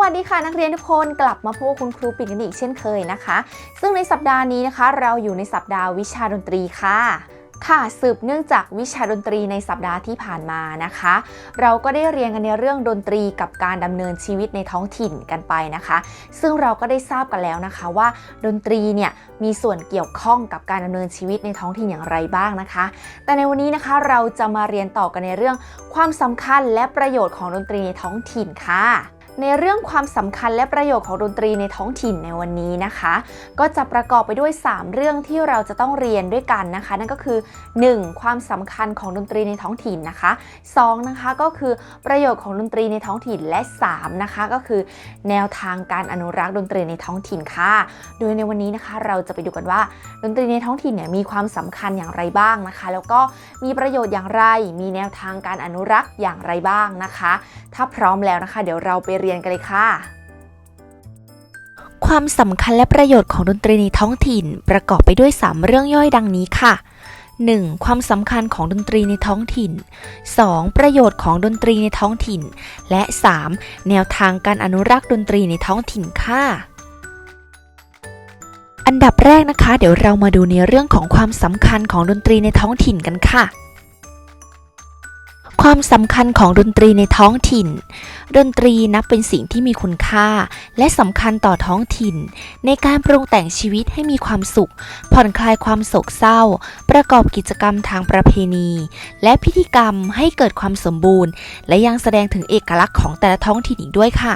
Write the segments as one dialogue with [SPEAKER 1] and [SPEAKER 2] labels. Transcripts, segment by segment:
[SPEAKER 1] วัสดีค่ะนักเรียนทุกคนกลับมาพบกับคุณครูปิ่นกันอีกเช่นเคยนะคะ ซึ่งในสัปดาห์นี้นะคะ เราอยู่ในสัปดาห์วิชาดนตรีค่ะค่ะสืบเนื่องจากวิชาดนตรีในสัปดาห์ที่ผ่านมานะคะ เราก็ได้เรียนกันในเรื่องดนตรีกับการดำเนินชีวิตในท้องถิ่นกันไปนะคะ ซึ่งเราก็ได้ทราบกันแล้วนะคะว่า ดนตรีเนี่ยมีส่วนเกี่ยวข้องกับการดำเนินชีวิตในท้องถิ่นอย่างไรบ้างนะคะ แต่ในวันนี้นะคะเราจะมาเรียนต่อกันในเรื่องความสำคัญและประโยชน์ของดนตรีในท้องถิ่นค่ะ ในเรื่องความสำคัญและประโยชน์ของดนตรีในท้องถิ่นในวันนี้นะคะ ก็จะประกอบไปด้วย 3 เรื่องที่เราจะต้องเรียนด้วยกันนะคะ นั่นก็คือ 1. ความสำคัญของดนตรีในท้องถิ่นนะคะ 2 นะคะก็คือประโยชน์ของดนตรีในท้องถิ่นและ 3 นะคะก็คือ แนวทางการอนุรักษ์ดนตรีในท้องถิ่นค่ะ โดยในวันนี้นะคะ เราจะไปดูกันว่า ดนตรีในท้องถิ่นเนี่ยมีความสำคัญอย่างไรบ้างนะคะ แล้วก็มีประโยชน์อย่างไร มีแนวทางการอนุรักษ์อย่างไรบ้างนะคะ ถ้าพร้อมแล้วนะคะ เดี๋ยวเราไปเรียนกันเลยค่ะ
[SPEAKER 2] ความสำคัญและประโยชน์ของดนตรีในท้องถิ่นประกอบไปด้วย 3 เรื่องย่อยดังนี้ค่ะ 1. ความสำคัญของดนตรีในท้องถิ่น 2. ประโยชน์ของดนตรีในท้องถิ่น และ 3. แนวทางการอนุรักษ์ดนตรีในท้องถิ่นค่ะ อันดับแรกนะคะ เดี๋ยวเรามาดูในเรื่องของความสำคัญของดนตรีในท้องถิ่นกันค่ะ ความสำคัญของดนตรีในท้องถิ่น ดนตรีนับเป็นสิ่งที่มีคุณค่า และสำคัญต่อท้องถิ่น ในการปรุงแต่งชีวิตให้มีความสุข ผ่อนคลายความโศกเศร้า ประกอบกิจกรรมทางประเพณี และพิธีกรรมให้เกิดความสมบูรณ์ และยังแสดงถึงเอกลักษณ์ของแต่ละท้องถิ่นอีกด้วยค่ะ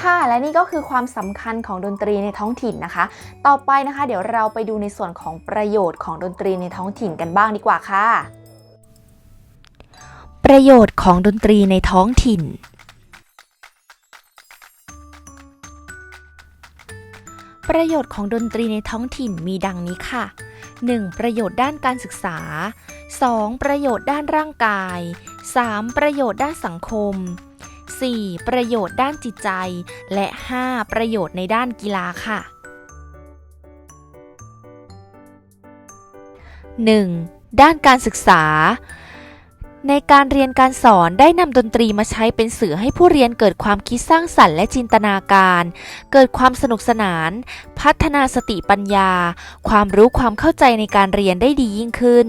[SPEAKER 1] ค่ะและนี่ก็คือความสำคัญของดนตรีในท้องถิ่นนะคะ ต่อไปนะคะ เดี๋ยวเราไปดูในส่วนของประโยชน์ของดนตรีในท้องถิ่นกันบ้างดีกว่าค่ะ
[SPEAKER 2] ประโยชน์ของดนตรีในท้องถิ่น ประโยชน์ของดนตรีในท้องถิ่นมีดังนี้ค่ะ 1. ประโยชน์ด้านการศึกษา 2. ประโยชน์ด้านร่างกาย 3. ประโยชน์ด้านสังคม 4. ประโยชน์ด้านจิตใจ และ 5. ประโยชน์ในด้านกีฬาค่ะ 1. ด้านการศึกษา ในการเรียนการสอนได้นำดนตรีมาใช้เป็นสื่อให้ผู้เรียนเกิดความคิดสร้างสรรค์และจินตนาการ เกิดความสนุกสนาน พัฒนาสติปัญญา ความรู้ความเข้าใจในการเรียนได้ดียิ่งขึ้น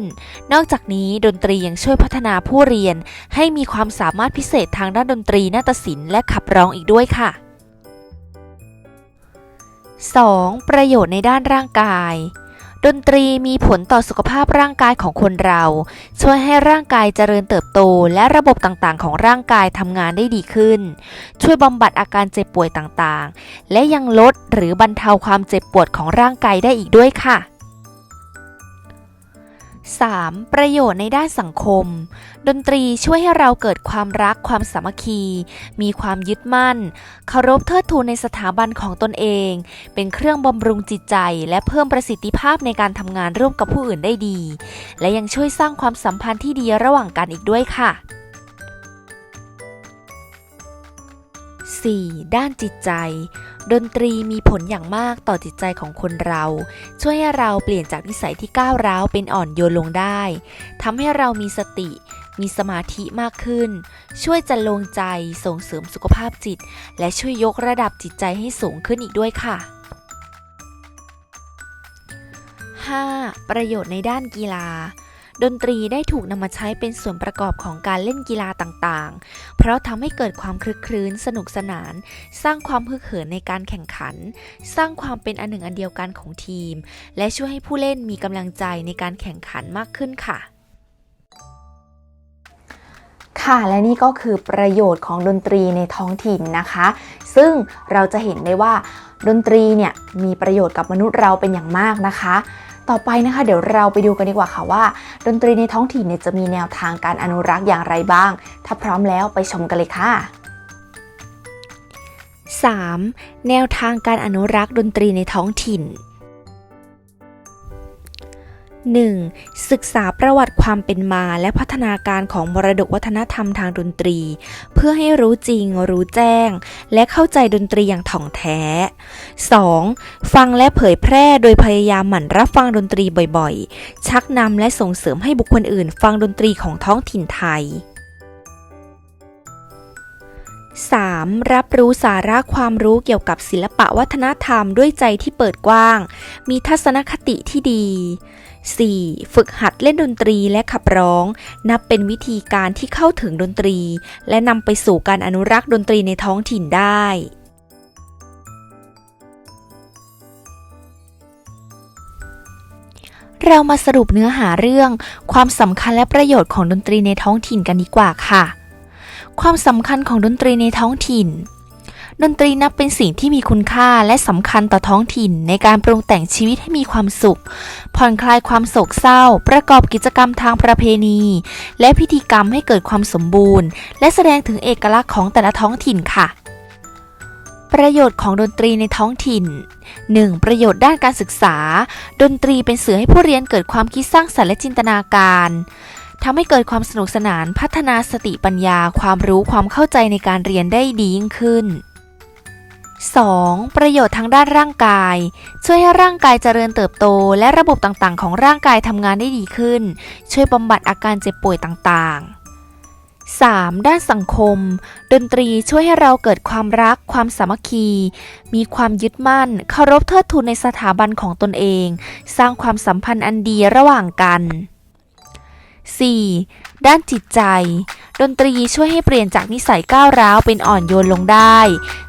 [SPEAKER 2] นอกจากนี้ดนตรียังช่วยพัฒนาผู้เรียน ให้มีความสามารถพิเศษทางด้านดนตรีนาฏศิลป์และขับร้องอีกด้วยค่ะ 2. ประโยชน์ในด้านร่างกาย ดนตรีมีผลต่อสุขภาพร่างกายของคนเรา ช่วยให้ร่างกายเจริญเติบโต และระบบต่างๆ ของร่างกายทำงานได้ดีขึ้น ช่วยบำบัดอาการเจ็บป่วยต่างๆ และยังลดหรือบรรเทาความเจ็บปวดของร่างกายได้อีกด้วยค่ะ 3. ประโยชน์ในด้านสังคม ดนตรีช่วยให้เราเกิดความรักความสามัคคี มีความยึดมั่น เคารพเทิดทูนในสถาบันของตนเอง เป็นเครื่องบำรุงจิตใจ และเพิ่มประสิทธิภาพในการทำงานร่วมกับผู้อื่นได้ดี และยังช่วยสร้างความสัมพันธ์ที่ดีระหว่างกันอีกด้วยค่ะ 4. ด้านจิตใจ ดนตรีมีผลอย่างมากต่อจิตใจของคนเรา ช่วยให้เราเปลี่ยนจากนิสัยที่ก้าวร้าวเป็นอ่อนโยนลงได้ทำให้เรามีสติ มีสมาธิมากขึ้น ช่วยจันลงใจส่งเสริมสุขภาพจิต และช่วยยกระดับจิตใจให้สูงขึ้นอีกด้วยค่ะ 5. ประโยชน์ในด้านกีฬา ดนตรีได้ถูกนำมาใช้เป็นส่วนประกอบของการเล่นกีฬาต่างๆ เพราะทำให้เกิดความคลึกคลื้นสนุกสนาน สร้างความฮึกเหินในการแข่งขัน สร้างความเป็นอันหนึ่งอันเดียวกันของทีม และช่วยให้ผู้เล่นมีกำลังใจในการแข่งขันมากขึ้นค่ะ
[SPEAKER 1] ค่ะและนี่ก็คือประโยชน์ของดนตรีในท้องถิ่นนะคะ ซึ่งเราจะเห็นได้ว่าดนตรีเนี่ยมีประโยชน์กับมนุษย์เราเป็นอย่างมากนะคะ ต่อไปนะคะ เดี๋ยวเราไปดูกันดีกว่าค่ะว่า ดนตรีในท้องถิ่นเนี่ยจะมีแนวทางการอนุรักษ์อย่างไรบ้าง ถ้าพร้อมแล้วไปชมกันเลยค่ะ
[SPEAKER 2] 3. แนวทางการอนุรักษ์ดนตรีในท้องถิ่น 1. ศึกษาประวัติความเป็นมาและพัฒนาการของมรดกวัฒนธรรมทางดนตรี เพื่อให้รู้จริง รู้แจ้ง และเข้าใจดนตรีอย่างถ่องแท้ 2. ฟังและเผยแพร่โดยพยายามหมั่นรับฟังดนตรีบ่อยๆ ชักนำและส่งเสริมให้บุคคลอื่น ฟังดนตรีของท้องถิ่นไทย 3. รับรู้สาระความรู้เกี่ยวกับศิลปะวัฒนธรรมด้วยใจที่เปิดกว้าง มีทัศนคติที่ดี 4. ฝึกหัดเล่นดนตรีและขับร้อง นับเป็นวิธีการที่เข้าถึงดนตรี และนำไปสู่การอนุรักษ์ดนตรีในท้องถิ่นได้เรามาสรุปเนื้อหาเรื่อง ความสำคัญและประโยชน์ของดนตรีในท้องถิ่นกันดีกว่าค่ะ ความสำคัญของดนตรีในท้องถิ่น ดนตรีนับเป็นสิ่งที่มีคุณค่าและสำคัญต่อท้องถิ่นในการปรุงแต่งชีวิตให้มีความสุข ผ่อนคลายความโศกเศร้า ประกอบกิจกรรมทางประเพณี และพิธีกรรมให้เกิดความสมบูรณ์ และแสดงถึงเอกลักษณ์ของแต่ละท้องถิ่นค่ะประโยชน์ของดนตรีในท้องถิ่น 1. ประโยชน์ด้านการศึกษา ดนตรีเป็นสื่อให้ผู้เรียนเกิดความคิดสร้างสรรค์และจินตนาการทำให้เกิดความสนุกสนานพัฒนาสติปัญญา ความรู้ความเข้าใจในการเรียนได้ดียิ่งขึ้น 2. ประโยชน์ทางด้านร่างกาย ช่วยให้ร่างกายเจริญเติบโต และระบบต่างๆ ของร่างกายทำงานได้ดีขึ้น ช่วยบำบัดอาการเจ็บป่วยต่างๆ 3. ด้านสังคม ดนตรีช่วยให้เราเกิดความรัก ความสามัคคี มีความยึดมั่นเคารพเทิดทูนในสถาบันของตนเอง สร้างความสัมพันธ์อันดีระหว่างกัน 4. ด้านจิตใจ ดนตรีช่วยให้เปลี่ยนจากนิสัยก้าวร้าวเป็นอ่อนโยนลงได้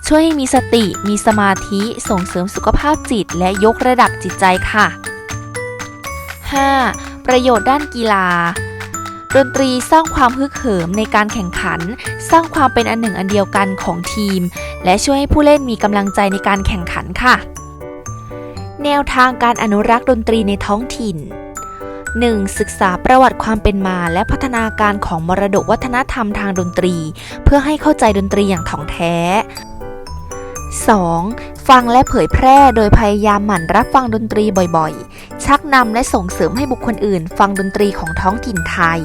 [SPEAKER 2] ช่วยให้มีสติ มีสมาธิ ส่งเสริมสุขภาพจิต และยกระดับจิตใจค่ะ 5. ประโยชน์ด้านกีฬาดนตรีสร้างความฮึกเหิมในการแข่งขัน สร้างความเป็นอันหนึ่งอันเดียวกันของทีม และช่วยให้ผู้เล่นมีกำลังใจในการแข่งขันค่ะ แนวทางการอนุรักษ์ดนตรีในท้องถิ่น 1. ศึกษาประวัติความเป็นมาและพัฒนาการของมรดกวัฒนธรรมทางดนตรี เพื่อให้เข้าใจดนตรีอย่างถ่องแท้ 2. ฟังและเผยแพร่โดยพยายามหมั่นรับฟังดนตรีบ่อยๆ ชักนำและส่งเสริมให้บุคคลอื่น ฟังดนตรีของท้องถิ่นไทย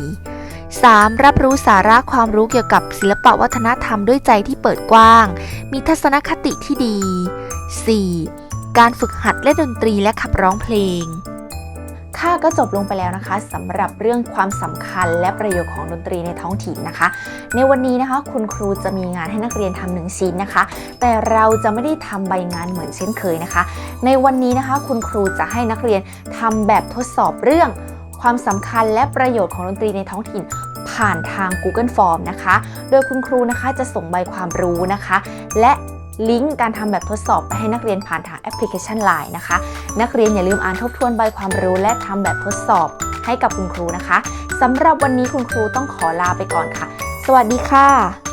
[SPEAKER 2] 3. รับรู้สาระความรู้เกี่ยวกับศิลปวัฒนธรรมด้วยใจที่เปิดกว้าง มีทัศนคติที่ดี 4. การฝึกหัดเล่นดนตรีและขับร้องเพลง
[SPEAKER 1] ค่ะก็จบลงไปแล้วนะคะสำหรับเรื่องความสำคัญและประโยชน์ของดนตรีในท้องถิ่นนะคะ ในวันนี้นะคะคุณครูจะมีงานให้นักเรียนทำหนึ่งชิ้นนะคะ แต่เราจะไม่ได้ทำใบงานเหมือนเช่นเคยนะคะ ในวันนี้นะคะคุณครูจะให้นักเรียนทำแบบทดสอบเรื่อง ความสำคัญและประโยชน์ของดนตรีในท้องถิ่นผ่านทาง Google Form นะคะ โดยคุณครูนะคะจะส่งใบความรู้นะคะ และ ลิงก์การทำแบบทดสอบไปให้นักเรียนผ่านทางแอปพลิเคชัน Line นะคะ นักเรียนอย่าลืมอ่านทบทวนใบความรู้และทำแบบทดสอบให้กับคุณครูนะคะสำหรับวันนี้คุณครูต้องขอลาไปก่อนค่ะ สวัสดีค่ะ